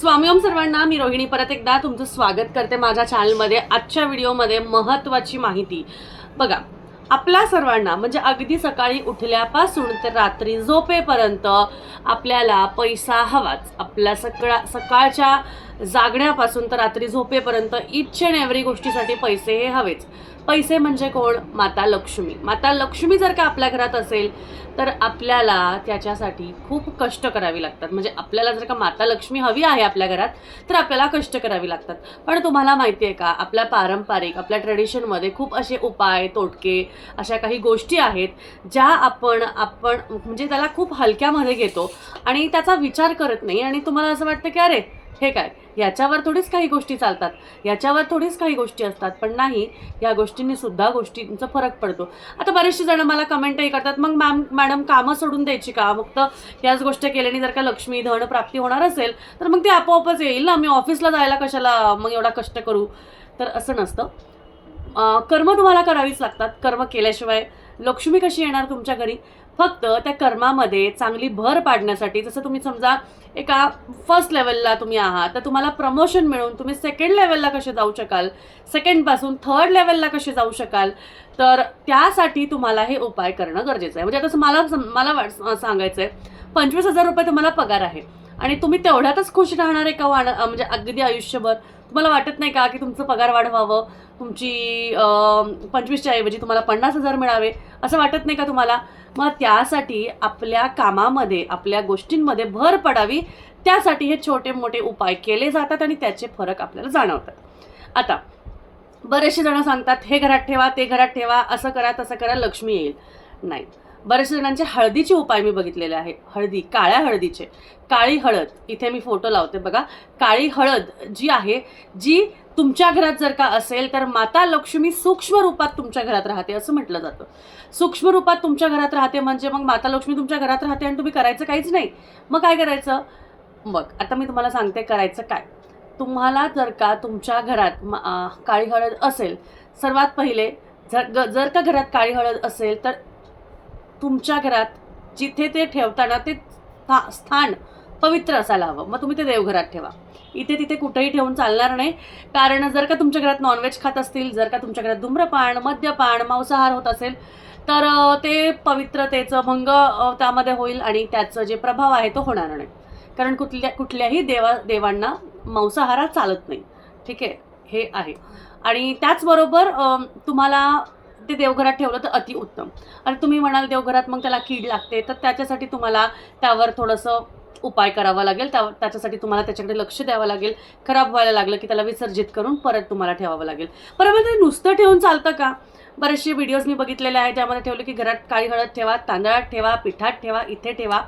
स्वामी ओम सर्वांना मी रोहिणी परत एकदा तुमचं स्वागत करते माझ्या चॅनलमध्ये आजच्या व्हिडिओमध्ये महत्त्वाची माहिती. बघा आपल्या सर्वांना म्हणजे अगदी सकाळी उठल्यापासून ते रात्री झोपेपर्यंत आपल्याला पैसा हवाच. आपल्या सकाळ सकाळच्या जागण्यापासून तर रात्री झोपेपर्यंत इच अँड एव्हरी गोष्टीसाठी पैसे हे हवेच. पैसे म्हणजे कोण? माता लक्ष्मी. माता लक्ष्मी जर का आपल्या घरात असेल तर आपल्याला त्याच्यासाठी खूप कष्ट करावी लागतात. म्हणजे आपल्याला जर का माता लक्ष्मी हवी आहे आपल्या घरात तर आपल्याला कष्ट करावी लागतात. पण तुम्हाला माहिती आहे का? आपल्या पारंपरिक आपल्या ट्रेडिशनमध्ये खूप असे उपाय तोटके अशा काही गोष्टी आहेत ज्या आपण आपण म्हणजे त्याला खूप हलक्यामध्ये घेतो आणि त्याचा विचार करत नाही आणि तुम्हाला असं वाटतं की अरे हे काय? याच्यावर थोडीच काही गोष्टी चालतात. याच्यावर थोडीच काही गोष्टी असतात पण नाही या गोष्टींनी सुद्धा गोष्टींचा फरक पडतो. आता बरेचसे जण मला कमेंटही करतात मग मॅम मॅडम कामं सोडून द्यायची का? फक्त याच गोष्ट केल्याने जर का लक्ष्मी धन प्राप्ती होणार असेल तर मग ते आपोआपच येईल ना? मी ऑफिसला जायला कशाला मग एवढा कष्ट करू? तर असं नसतं. कर्म तुम्हाला करावीच लागतात. कर्म केल्याशिवाय लक्ष्मी कशी येणार तुमच्या घरी? फक्त त्या कर्मामध्ये चांगली भर पाडण्यासाठी जसं तुम्ही समजा एका फर्स्ट लेवलला तुम्ही आहात तर तुम्हाला प्रमोशन मिळून तुम्ही सेकंड लेवलला कसे जाऊ शकाल? सेकंडपासून थर्ड लेवलला कसे जाऊ शकाल? तर त्यासाठी तुम्हाला हे उपाय करणं गरजेचं आहे. म्हणजे आता तसं मला सम- मला वाट- सांगायचं आहे पंचवीस हजार रुपये तुम्हाला पगार आहे. आणि तुम्ही तेवढ्यातच खुश राहणार आहे का वाण म्हणजे अगदी आयुष्यभर. तुम्हाला वाटत नाही का की तुमचं पगार वाढवावं? तुमची पंचवीसच्या ऐवजी तुम्हाला पन्नास हजार मिळावे? असं वाटत नाही का तुम्हाला? मग त्यासाठी आपल्या कामामध्ये आपल्या गोष्टींमध्ये भर पडावी. त्यासाठी हे छोटे मोठे उपाय केले जातात आणि त्याचे फरक आपल्याला जाणवतात. आता बरेचसे जण सांगतात हे घरात ठेवा ते घरात ठेवा असं करा तसं करा लक्ष्मी येईल. नाही. बऱ्याच जणांचे हळदीचे उपाय मी बघितलेले आहे. हळदी काळ्या हळदीचे. काळी हळद इथे मी फोटो लावते बघा. काळी हळद जी आहे जी तुमच्या घरात जर का असेल तर माता लक्ष्मी सूक्ष्म रूपात तुमच्या घरात राहते असं म्हटलं जातं. सूक्ष्म रूपात तुमच्या घरात राहते म्हणजे मग माता लक्ष्मी तुमच्या घरात राहते आणि तुम्ही करायचं काहीच नाही. मग काय करायचं? मग आता मी तुम्हाला सांगते करायचं काय. तुम्हाला जर का तुमच्या घरात काळी हळद असेल सर्वात पहिले जर ग- जर का घरात काळी हळद असेल तर तुमच्या घरात जिथे ते ठेवताना ते स्थान पवित्र असायला हवं. मग तुम्ही ते देवघरात ठेवा. इथे तिथे कुठेही ठेवून चालणार नाही. कारण जर का तुमच्या घरात नॉनव्हेज खात असतील जर का तुमच्या घरात धूम्रपान मद्यपान मांसाहार होत असेल तर ते पवित्रतेचं भंग त्यामध्ये होईल आणि त्याचं जे प्रभाव आहे तो होणार नाही. कारण कुठल्या कुठल्याही देवा देवांना मांसाहार चालत नाही. ठीक आहे? हे आहे. आणि त्याचबरोबर तुम्हाला ते देवघरात ठेवलं तर अतिउत्तम आणि तुम्ही म्हणाल देवघरात मग त्याला कीड लागते तर त्याच्यासाठी तुम्हाला त्यावर थोडंसं उपाय करावा लागेल. त्या त्याच्यासाठी तुम्हाला त्याच्याकडे लक्ष द्यावं लागेल. खराब व्हायला लागलं की त्याला विसर्जित करून परत तुम्हाला ठेवावं लागेल. बरोबर ते नुसतं ठेवून चालतं का? बरेचसे व्हिडिओज मी बघितलेले आहेत त्यामध्ये ठेवले की घरात काळी हळद ठेवा तांदळात ठेवा पिठात ठेवा इथे ठेवा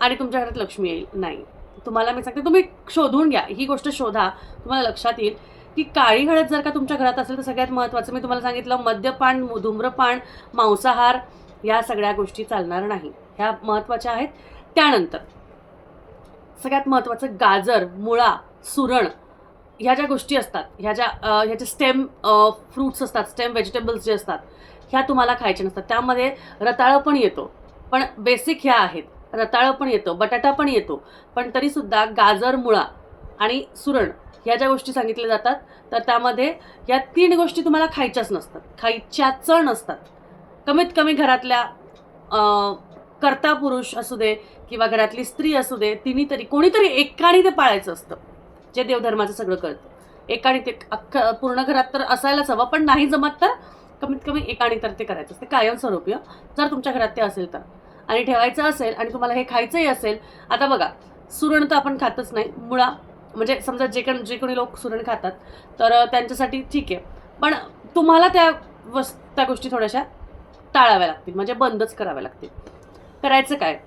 आणि तुमच्या घरात लक्ष्मी येईल. नाही. तुम्हाला मी सांगते तुम्ही शोधून घ्या. ही गोष्ट शोधा. तुम्हाला लक्षात येईल. की काळी हळद जर का तुमच्या घरात असेल तर सगळ्यात महत्त्वाचं मी तुम्हाला सांगितलं मद्यपान धूम्रपान मांसाहार या सगळ्या गोष्टी चालणार नाही. ह्या महत्त्वाच्या आहेत. त्यानंतर सगळ्यात महत्त्वाचं गाजर मुळा सुरण ह्या ज्या गोष्टी असतात ह्या ज्या ह्याचे स्टेम फ्रूट्स असतात स्टेम व्हेजिटेबल्स जे असतात ह्या तुम्हाला खायच्या नसतात. त्यामध्ये रताळं पण येतो पण बेसिक ह्या आहेत. रताळं पण येतो बटाटा पण येतो पण तरीसुद्धा गाजर मुळा आणि सुरण ह्या ज्या गोष्टी सांगितल्या जातात तर त्यामध्ये या तीन गोष्टी तुम्हाला खायच्याच नसतात. खायच्याच नसतात. कमीत कमी घरातल्या कर्ता पुरुष असू दे किंवा घरातली स्त्री असू दे तिन्ही तरी कोणीतरी एकाने ते पाळायचं असतं जे देवधर्माचं सगळं करतं एकाने ते अख्खं पूर्ण घरात तर असायलाच हवं पण नाही जमत तर कमीत कमी एकाने तर ते करायचं असते. कायमस्वरूपी जर तुमच्या घरात ते असेल तर. आणि ठेवायचं असेल आणि तुम्हाला हे खायचंही असेल. आता बघा सुरण तर आपण खातच नाही. मुळा म्हणजे समजा जे कोण जे कोणी लोक सुरण खातात तर त्यांच्यासाठी ठीक आहे. पण तुम्हाला त्या वस् त्या गोष्टी थोड्याशा टाळाव्या लागतील म्हणजे बंदच कराव्या लागतील. करायचं काय?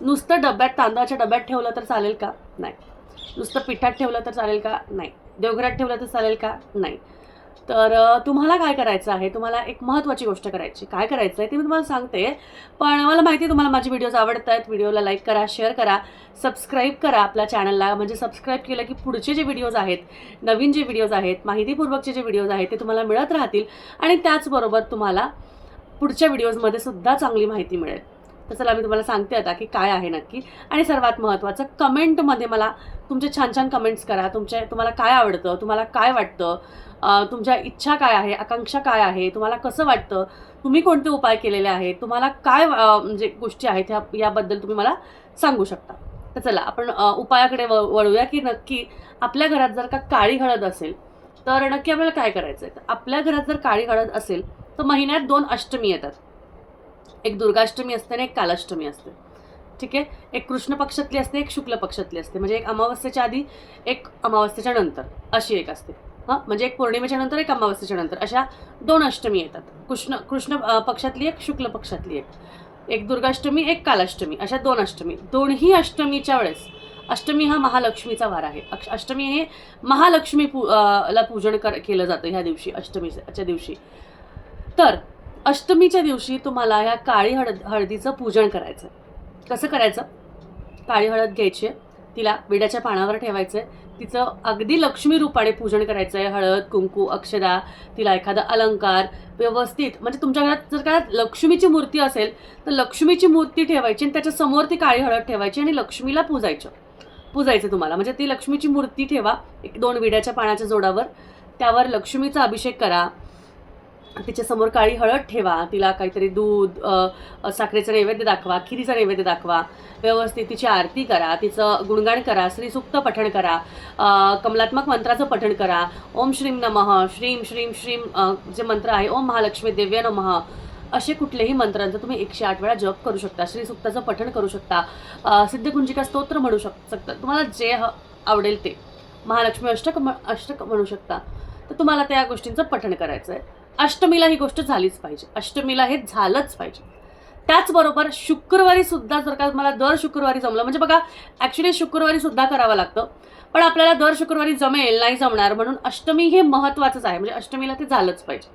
नुसतं डब्यात तांदळाच्या डब्यात ठेवलं तर चालेल का? नाही. नुसतं पिठात ठेवलं तर चालेल का? नाही. देवघरात ठेवलं तर चालेल का? नाही. तर तुम्हाला काय करायचं आहे? तुम्हाला एक महत्त्वाची गोष्ट करायची. काय करायचं आहे ते मी तुम्हाला सांगते. पण मला माहिती आहे तुम्हाला माझे व्हिडिओज आवडत आहेत व्हिडिओला लाईक करा शेअर करा सबस्क्राईब करा आपल्या चॅनलला म्हणजे सबस्क्राईब केलं की पुढचे जे व्हिडिओज आहेत नवीन जे व्हिडिओज आहेत माहितीपूर्वकचे जे व्हिडिओज आहेत ते तुम्हाला मिळत राहतील. आणि त्याचबरोबर तुम्हाला पुढच्या व्हिडिओजमध्ये सुद्धा चांगली माहिती मिळेल. तर चला मी तुम्हाला सांगते आता की काय आहे नक्की. आणि सर्वात महत्त्वाचं कमेंटमध्ये मला तुमचे छान छान कमेंट्स करा. तुमचे तुम्हाला काय आवडतं तुम्हाला काय वाटतं तुमच्या इच्छा काय आहे आकांक्षा काय आहे तुम्हाला कसं वाटतं तुम्ही कोणते उपाय केलेले आहेत तुम्हाला काय म्हणजे गोष्टी आहेत ह्या याबद्दल तुम्ही मला सांगू शकता. तर चला आपण उपायाकडे व वळूया की नक्की आपल्या घरात जर का काळी हळद असेल तर नक्की आपल्याला काय करायचं आहे तर आपल्या घरात जर काळी हळद असेल तर महिन्यात दोन अष्टमी येतात. एक दुर्गाष्टमी असते आणि एक कालाष्टमी असते. ठीक आहे? एक कृष्ण पक्षातली असते एक शुक्ल पक्षातली असते. म्हणजे एक अमावस्येच्या आधी एक अमावस्येच्या नंतर अशी एक असते. हां? म्हणजे एक पौर्णिमेच्या नंतर एक अमावस्येच्या नंतर अशा दोन अष्टमी येतात. कृष्ण कृष्ण पक्षातली एक शुक्ल पक्षातली एक. एक दुर्गाष्टमी एक कालाष्टमी अशा दोन अष्टमी. दोन्ही अष्टमीच्या वेळेस अष्टमी हा महालक्ष्मीचा वार आहे. अक्ष- अष्टमी हे महालक्ष्मी पू ला पूजन कर केलं जातं ह्या दिवशी अष्टमीच्या दिवशी. तर अष्टमीच्या दिवशी तुम्हाला ह्या काळी हळद हळदीचं पूजन करायचं आहे कसं करायचं? काळी हळद घ्यायची आहे तिला विड्याच्या पानावर ठेवायचं आहे तिचं अगदी लक्ष्मी रूपाने पूजन करायचं आहे हळद कुंकू अक्षदा तिला एखादा अलंकार व्यवस्थित म्हणजे तुमच्या घरात जर का लक्ष्मीची मूर्ती असेल तर लक्ष्मीची मूर्ती ठेवायची आणि त्याच्यासमोर ती काळी हळद ठेवायची आणि लक्ष्मीला पूजायचं. पूजायचं तुम्हाला म्हणजे ती लक्ष्मीची मूर्ती ठेवा एक दोन विड्याच्या पाण्याच्या जोडावर त्यावर लक्ष्मीचा अभिषेक करा तिच्या समोर काळी हळद ठेवा तिला काहीतरी दूध साखरेचं नैवेद्य दाखवा खिरीचं नैवेद्य दाखवा. व्यवस्थित तिची आरती करा तिचं गुणगान करा श्रीसुक्त पठण करा कमलात्मक मंत्राचं पठण करा. ओम श्रीम नमः श्रीम श्रीम श्रीम जे मंत्र आहे ओम महालक्ष्मी देव्य नमः. असे कुठलेही मंत्रांचं तुम्ही एकशे आठ वेळा जप करू शकता श्रीसुक्ताचं पठण करू शकता सिद्धगुंजिका स्तोत्र म्हणू शक शकता. तुम्हाला जे ह- आवडेल ते. महालक्ष्मी अष्टक म- अष्टक म्हणू शकता. तर तुम्हाला त्या गोष्टींचं पठण करायचं आहे अष्टमीला ही गोष्ट झालीच पाहिजे. अष्टमीला हे झालंच पाहिजे. त्याचबरोबर शुक्रवारी सुद्धा जर का मला दर शुक्रवारी जमलं म्हणजे बघा ॲक्च्युली शुक्रवारी सुद्धा करावं लागतं पण आपल्याला दर शुक्रवारी जमेल नाही जमणार म्हणून अष्टमी हे महत्त्वाचंच आहे म्हणजे अष्टमीला ते झालंच पाहिजे.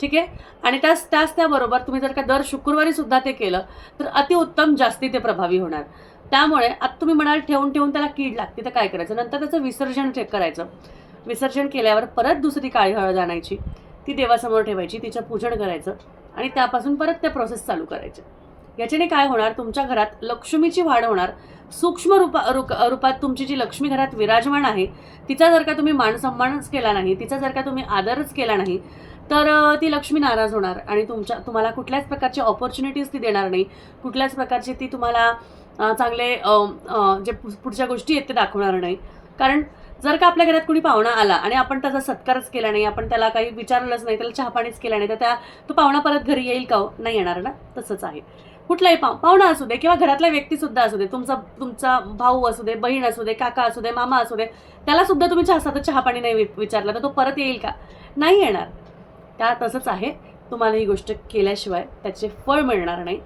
ठीक आहे? आणि त्याच त्याच त्याबरोबर तुम्ही जर का दर शुक्रवारी सुद्धा ते केलं तर अतिउत्तम जास्ती ते प्रभावी होणार. त्यामुळे आता तुम्ही म्हणाल ठेवून ठेवून त्याला कीड लागते तर काय करायचं? नंतर त्याचं विसर्जन चेक करायचं. विसर्जन केल्यावर परत दुसरी काळी हळद आणायची. ती देवासमोर ठेवायची तिचं पूजन करायचं आणि त्यापासून परत त्या प्रोसेस चालू करायच्या. याच्याने काय होणार? तुमच्या घरात लक्ष्मीची वाढ होणार. सूक्ष्म रूपा रुक रूपात तुमची जी लक्ष्मी घरात विराजमान आहे तिचा जर का तुम्ही मानसन्मानच केला नाही तिचा जर का तुम्ही आदरच केला नाही तर ती लक्ष्मी नाराज होणार आणि तुमच्या तुम्हाला कुठल्याच प्रकारची ऑपॉर्च्युनिटीज ती देणार नाही. कुठल्याच प्रकारची ती तुम्हाला चांगले जे पुढच्या गोष्टी आहेत ते दाखवणार नाही. कारण जर का आपल्या घरात कुणी पाहुणा आला आणि आपण त्याचा सत्कारच केला नाही आपण त्याला काही विचारलंच नाही त्याला चहापाणीच केला नाही तर त्या तो पाहुणा परत घरी येईल का हो? नाही येणार ना? तसंच आहे. कुठलाही पाहु पाहुणा असू दे किंवा घरातला व्यक्तीसुद्धा असू दे तुमचा तुमचा भाऊ असू दे बहीण असू दे काका असू दे मामा असू दे त्याला सुद्धा तुम्ही चहा चहापाणी नाही वि- तर तो परत येईल का? नाही येणार. त्या तसंच आहे. तुम्हाला ही गोष्ट केल्याशिवाय त्याचे फळ मिळणार नाही.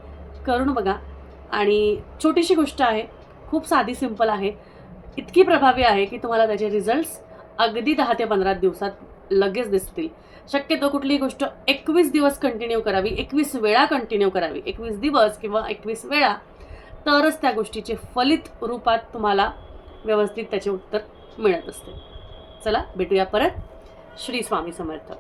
करून बघा. आणि छोटीशी गोष्ट आहे. खूप साधी सिंपल आहे. इतकी प्रभावी आहे की तुम्हाला त्याचे रिझल्ट्स अगदी दहा ते पंधरा दिवसात लगेच दिसतील. शक्यतो कुठलीही गोष्ट एकवीस दिवस कंटिन्यू करावी एकवीस वेळा कंटिन्यू करावी एकवीस दिवस किंवा एकवीस वेळा तरच त्या गोष्टीचे फलित रूपात तुम्हाला व्यवस्थित त्याचे उत्तर मिळत असते. चला भेटूया परत. श्री स्वामी समर्थ.